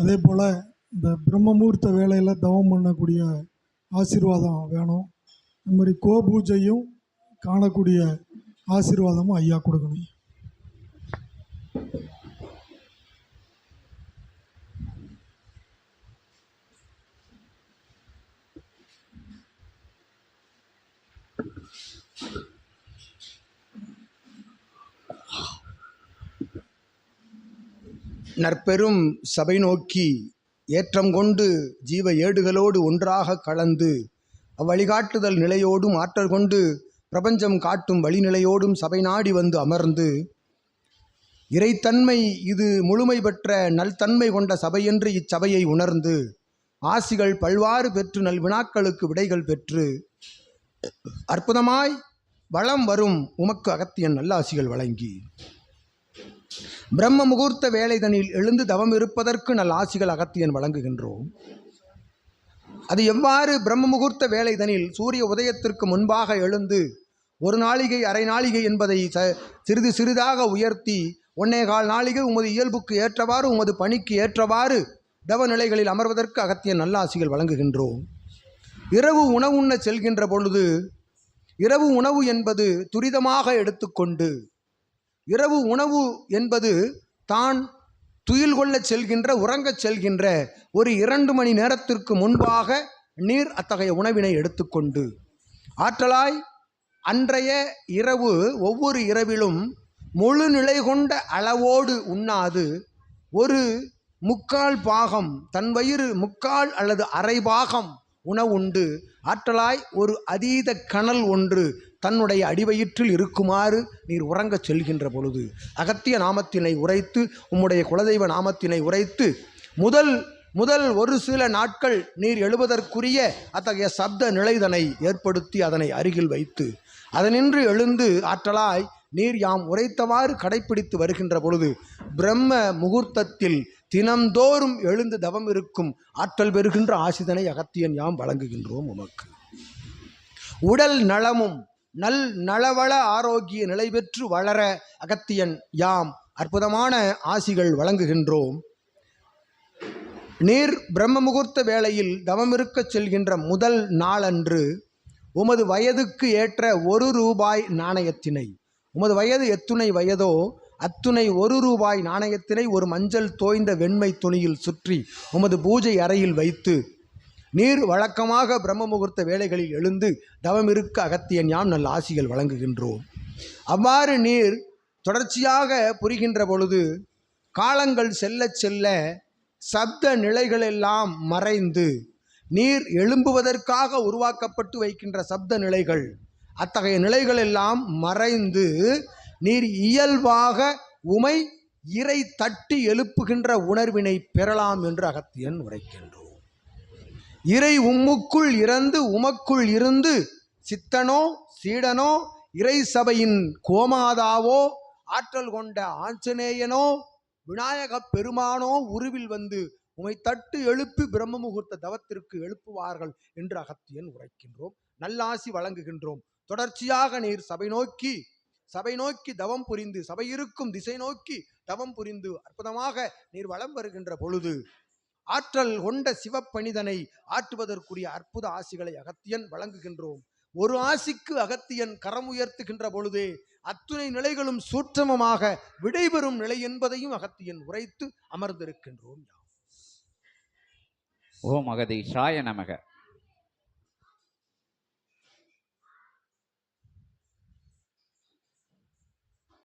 அதே போல் இந்த பிரம்மமூர்த்த வேலையில் தவம் பண்ணக்கூடிய ஆசீர்வாதம் வேணும். இந்த மாதிரி கோபூஜையும் காணக்கூடிய ஆசீர்வாதமும் ஐயா கொடுக்கணும். நற்பெரும் சபை நோக்கி ஏற்றம் கொண்டு ஜீவ ஏடுகளோடு ஒன்றாக கலந்து அவ்வழிகாட்டுதல் நிலையோடும் ஆற்றல் கொண்டு பிரபஞ்சம் காட்டும் வழிநிலையோடும் சபை நாடி வந்து அமர்ந்து இறைத்தன்மை இது முழுமை பெற்ற நல்தன்மை கொண்ட சபையென்று இச்சபையை உணர்ந்து ஆசிகள் பல்வாறு பெற்று நல் வினாக்களுக்கு விடைகள் பெற்று அற்புதமாய் வளம் வரும் உமக்கு அகத்தியன் நல்லாசிகள் வழங்கி. பிரம்ம முகூர்த்த வேலைதனில் எழுந்து தவம் இருப்பதற்கு நல் ஆசிகள் அகத்தியன் வழங்குகின்றோம். அது எவ்வாறு பிரம்ம முகூர்த்த வேலைதனில் சூரிய உதயத்திற்கு முன்பாக எழுந்து ஒரு நாளிகை அரை நாளிகை என்பதை ச சிறிது சிறிதாக உயர்த்தி ஒன்னே கால் நாளிகை உமது இயல்புக்கு ஏற்றவாறு உமது பணிக்கு ஏற்றவாறு தவ நிலைகளில் அமர்வதற்கு அகத்தியன் நல்லாசிகள் வழங்குகின்றோம். இரவு உணவுண்ண செல்கின்ற பொழுது இரவு உணவு என்பது துரிதமாக எடுத்துக்கொண்டு இரவு உணவு என்பது தான் துயில் கொள்ளச் செல்கின்ற உறங்கச் செல்கின்ற ஒரு இரண்டு மணி நேரத்திற்கு முன்பாக நீர் அத்தகைய உணவினை எடுத்துக்கொண்டு. ஆற்றலாய் அன்றைய இரவு ஒவ்வொரு இரவிலும் முழு நிலை கொண்ட அளவோடு உண்ணாது ஒரு முக்கால் பாகம் தன் வயிறு முக்கால் அல்லது அரை பாகம் உணவுண்டு. ஆற்றலாய் ஒரு அதீத கனல் ஒன்று தன்னுடைய அடிவயிற்றில் இருக்குமாறு நீர் உறங்கச் செல்கின்ற பொழுது அகத்திய நாமத்தினை உரைத்து உம்முடைய குலதெய்வ நாமத்தினை உரைத்து முதல் முதல் ஒரு சில நாட்கள் நீர் எழுவதற்குரிய அத்தகைய சப்த நிலைதனை ஏற்படுத்தி அதனை அருகில் வைத்து அதனின்று எழுந்து ஆற்றலாய் நீர் யாம் உரைத்தவாறு கடைப்பிடித்து வருகின்ற பொழுது பிரம்ம முகூர்த்தத்தில் தினம்தோறும் எழுந்து தவம் இருக்கும் ஆற்றல் பெறுகின்ற ஆசிதனை அகத்தியன் யாம் வழங்குகின்றோம் உமக்கு. உடல் நலமும் நல் நலவள ஆரோக்கிய நிலை பெற்று வளர அகத்தியன் யாம் அற்புதமான ஆசிகள் வழங்குகின்றோம். நீர் பிரம்ம முகூர்த்த வேளையில் தவமிருக்கச் செல்கின்ற முதல் நாளன்று உமது வயதுக்கு ஏற்ற ஒரு ரூபாய் நாணயத்தினை உமது வயது எத்துணை வயதோ அத்துணை ஒரு ரூபாய் நாணயத்தினை ஒரு மஞ்சள் தோய்ந்த வெண்மை துணியில் சுற்றி உமது பூஜை அறையில் வைத்து நீர் வழக்கமாக பிரம்ம முகூர்த்த வேலைகளில் எழுந்து தவமிருக்க அகத்தியன் யாம் நல்ல ஆசிகள் வழங்குகின்றோம். அவ்வாறு நீர் தொடர்ச்சியாக புரிகின்ற பொழுது காலங்கள் செல்ல செல்ல சப்த நிலைகளெல்லாம் மறைந்து நீர் எழும்புவதற்காக உருவாக்கப்பட்டு வைக்கின்ற சப்த நிலைகள் அத்தகைய நிலைகளெல்லாம் மறைந்து நீர் இயல்பாக உமை இறை தட்டி எழுப்புகின்ற உணர்வினை பெறலாம் என்று அகத்தியன் உரைக்கின்றோம் இறை உம்முக்குள் இறந்து உமக்குள் இருந்து சித்தனோ சீடனோ இறை சபையின் கோமாதாவோ ஆற்றல் கொண்ட ஆஞ்சநேயனோ விநாயகப் பெருமானோ உருவில் வந்து உமை தட்டு எழுப்பி பிரம்ம முகூர்த்த தவத்திற்கு எழுப்புவார்கள் என்று அகத்தியன் உரைக்கின்றோம். நல்லாசி வழங்குகின்றோம். தொடர்ச்சியாக நீர் சபை நோக்கி சபை நோக்கி தவம் புரிந்து சபை இருக்கும் திசை நோக்கி தவம் புரிந்து அற்புதமாக நீர் வலம் வருகின்ற பொழுது ஆற்றல் கொண்ட சிவப்பணிதனை ஆற்றுவதற்குரிய அற்புத ஆசிகளை அகத்தியன் வழங்குகின்றோம். ஒரு ஆசிக்கு அகத்தியன் கரம் உயர்த்துகின்ற பொழுதே அத்துணை நிலைகளும் சூற்றமமாக விடைபெறும் நிலை என்பதையும் அகத்தியன் உரைத்து அமர்ந்திருக்கின்றோம் ஓ ஓம் அகதீஷாய நமக.